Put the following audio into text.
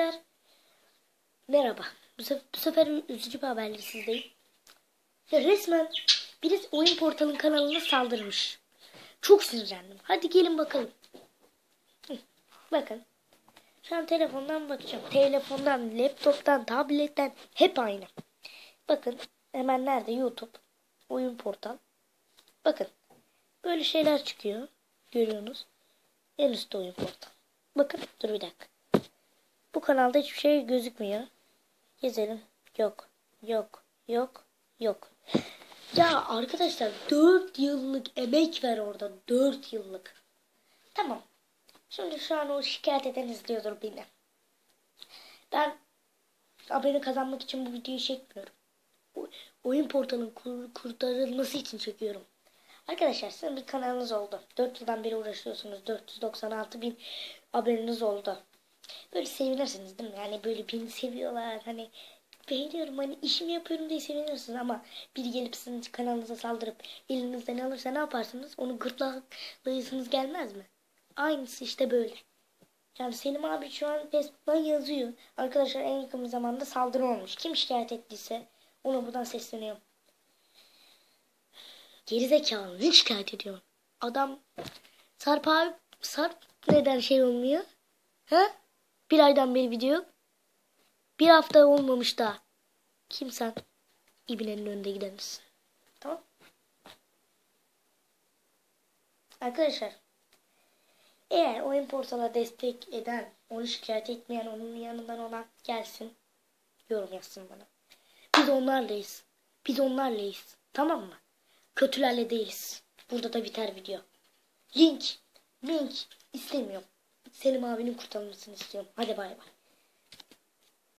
Arkadaşlar merhaba. Bu, sef- bu sefer üzücü bir haberle sizdeyim. Ya resmen birisi oyun portalın kanalına saldırmış. Çok sinirlendim. Hadi gelin bakalım. Hı, Bakın. Şu an telefondan bakacağım. Telefondan, laptoptan, tabletten hep aynı. Bakın hemen nerede? YouTube. Oyun portal. Bakın. Böyle şeyler çıkıyor. Görüyorsunuz. En üstte oyun portal. Bakın dur bir dakika. Kanalda hiçbir şey gözükmüyor. Gezelim. Yok. Yok. Yok. Yok. Ya arkadaşlar 4 yıllık emek ver orada. 4 yıllık. Tamam. Şimdi şu an o şikayet eden izliyordur beni. Ben abone kazanmak için bu videoyu çekmiyorum. O- oyun portalının kur- kurtarılması için çekiyorum. Arkadaşlar sizin bir kanalınız oldu. 4 yıldan beri uğraşıyorsunuz. 496 bin aboneniz oldu. Böyle sevinirsiniz değil mi? Yani böyle beni seviyorlar. Hani beğeniyorum hani işimi yapıyorum diye sevinirsiniz ama biri gelip sizin kanalınıza saldırıp elinizden alırsa ne yaparsınız? Onu gırtlaklayısınız gelmez mi? Aynısı işte böyle. Yani Selim abi şu an Facebook'tan yazıyor. Arkadaşlar en yakın zamanda saldırı olmuş. Kim şikayet ettiyse ona buradan sesleniyorum. Gerizekalı ne şikayet ediyor? Adam Sarp abi Sarp neden şey olmuyor? Ha? Bir aydan beri video yok. Bir hafta olmamış daha. Kim sen? İbinenin önünde giden misin? Tamam. Arkadaşlar. Eğer oyun portala destek eden, onu şikayet etmeyen, onun yanından olan gelsin. Yorum yazsın bana. Biz onlarlayız. Biz onlarlayız. Tamam mı? Kötülerle değiliz. Burada da biter video. Link. Link istemiyorum. Selim abinin kurtarılmasını istiyorum. Hadi bay bay.